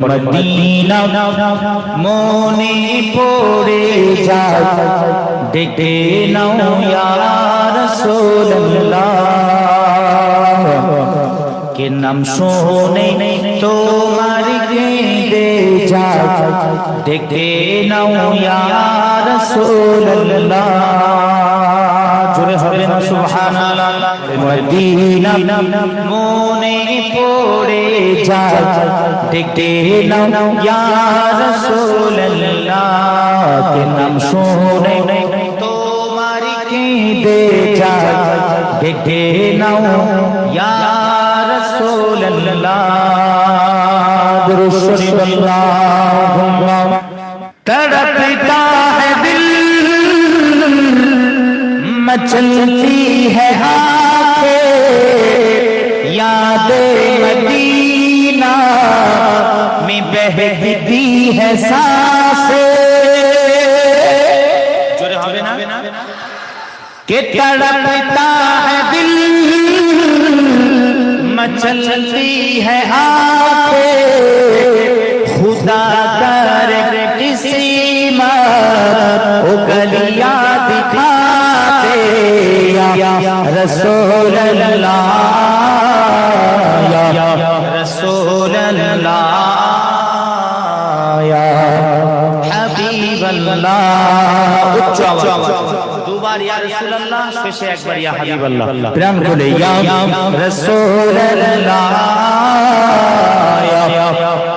Medina মনে পড়ে যায়। ডেকে নাও ইয়া রাসূলুল্লাহ। কে নাম শুনে তোমার কেঁদে যায়। ডেকে নাও ইয়া রাসূলুল্লাহ। হবে না সুবহানাল্লাহ। মদিনা মনে পড়ে যায়। দেখতে নাও ইয়া নাম শুনে তোমার কি দে যায় দেখতে নাও چلتی ہے ہاتھ یاد مدینہ میں بہتی ہے سانسیں۔ جو کہ تڑپتا ہے دل، مچلتی ہے ہاتھ উচ্চ দুবার ইয়া রাসূলুল্লাহ শেষে একবার ইয়া হাবিব আল্লাহ প্রাণ খুলে ইয়া রাসূলুল্লাহ ইয়া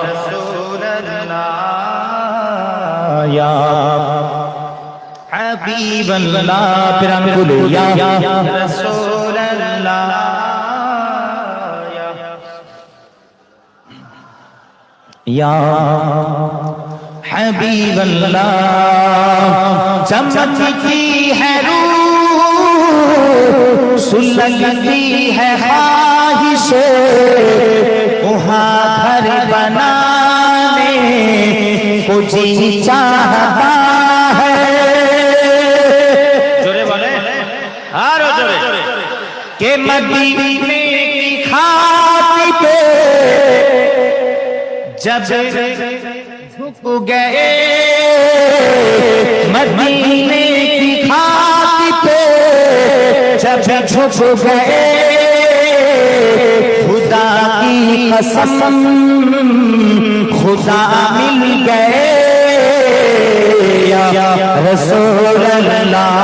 রাসূলুল্লাহ ইয়া হাবিব প্রাণ খুলে ইয়া রাসূলুল্লাহ ইয়া حبیب اللہ چمکتی ہے روح سلگتی ہے خواہش وہاں گھر بنانے کو جی چاہتا ہے۔ جورے بولے ہارو جورے۔ کہ مدینے کی خاطی پہ جب گئے۔ مدینے کی کھاتی پہ جب گئے۔ خدا کی قسم خدا مل گئے۔ یا رسول اللہ،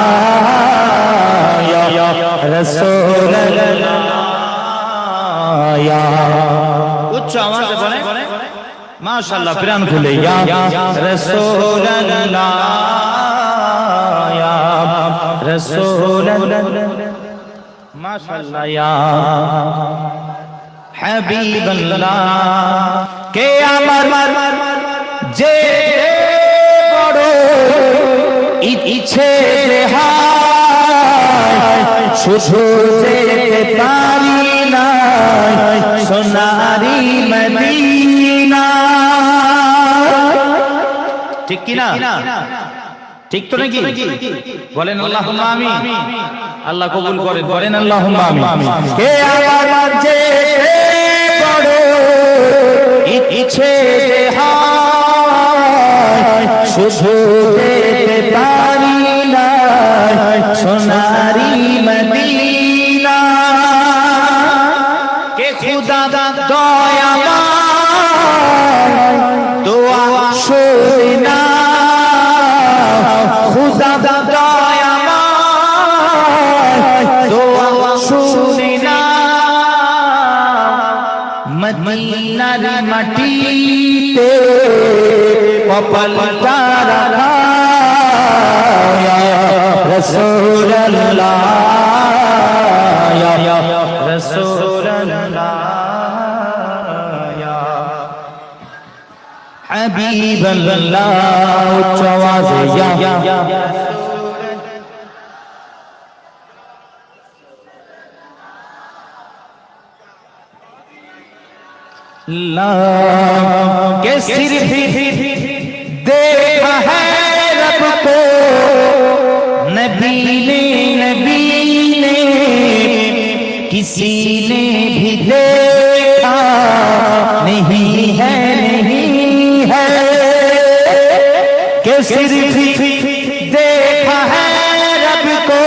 یا رسول اللہ، یا اچھا آواز بولیں মাশাআল্লাহ প্রাণ খুলে ইয়া রাসূলুল্লাহ ইয়া কে আমার যে বড় ইচ্ছে হায় শুধু পারি ঠিক কি না ঠিক তো নাকি? বলেন আল্লাহ আমি আল্লাহ কবুল করেন বলেন আল্লাহ আমি কে আমার যে ইচ্ছে শুধু পারি না সোনারি কপালটা রাখা রসুল আল্লাহ রসুল আল্লাহ حبيب الله উচ্চ আওয়াজে ইয়া ला के کسی نے بھی دیکھا نہیں ہے نہیں ہے۔ کہ صرف دیکھا ہے رب کو،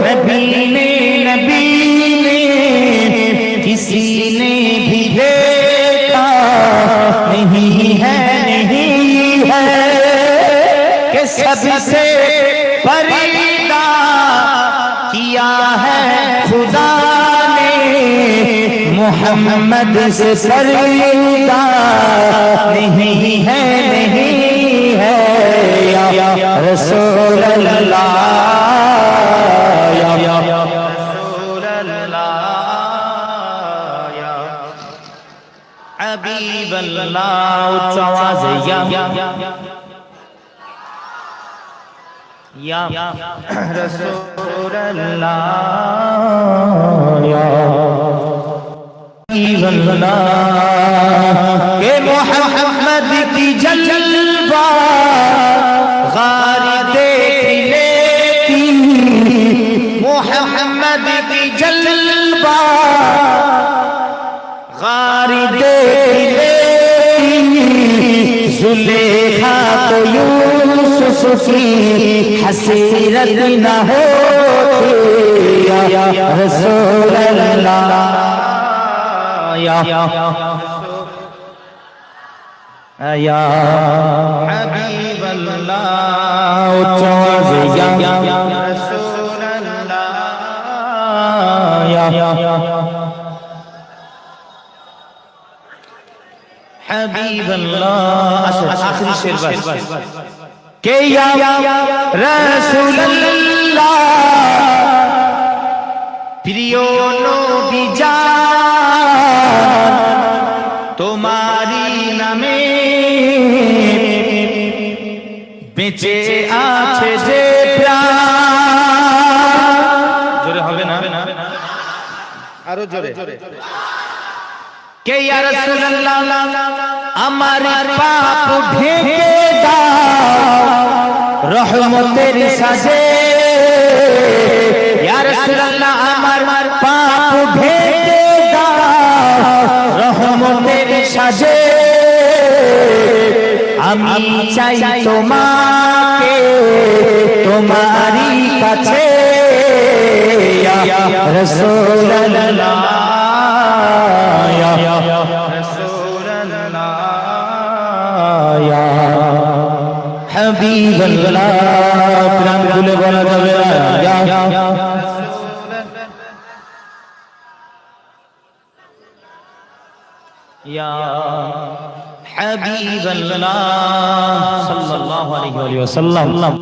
نبی نے نبی نے۔ کسی نے بھی دیکھا نہیں ہے نہیں ہے۔ کہ سب سے پریدہ किया है खुदा ने मोहम्मद से परीदा नहीं है नहीं है या रसूल अल्लाह या रसूल अल्लाह या हबीब अल्लाह उच्च आवाज या یا رسول اللہ یا اللہ کہ محمد کی جلوہ غاری دیکھ لیتی محمد کی جلوہ غاری دیکھ لیتی زلیخہ کو یوں यूसुफ की हसीरत न होती या रसूल अल्लाह या या हबीब अल्लाह उच्च आवाज या रसूल अल्लाह या हबीब अल्लाह अच्छा आखिरी शेर کہ یا رسول اللہ پریو نبی جان তোমারি নামে বেঁচে আছে যে জোরে হবে না? আরও জোরে। কে ইয়া রাসূলুল্লাহ। আমার পাপ ঢেকে দাও। রহমতের সাজে। ইয়া রাসূলুল্লাহ, আমার পাপ ঢেকে দাও। রহমতের সাজে। আমি চাই তোমাকে, তোমারই কাছে। ইয়া রাসূলুল্লাহ। হাবিবাল্লাহ প্রাণ খুলে বলা যাবে না। হাবিবাল্লাহ সাল্লাল্লাহু আলাইহি ওয়াসাল্লাম।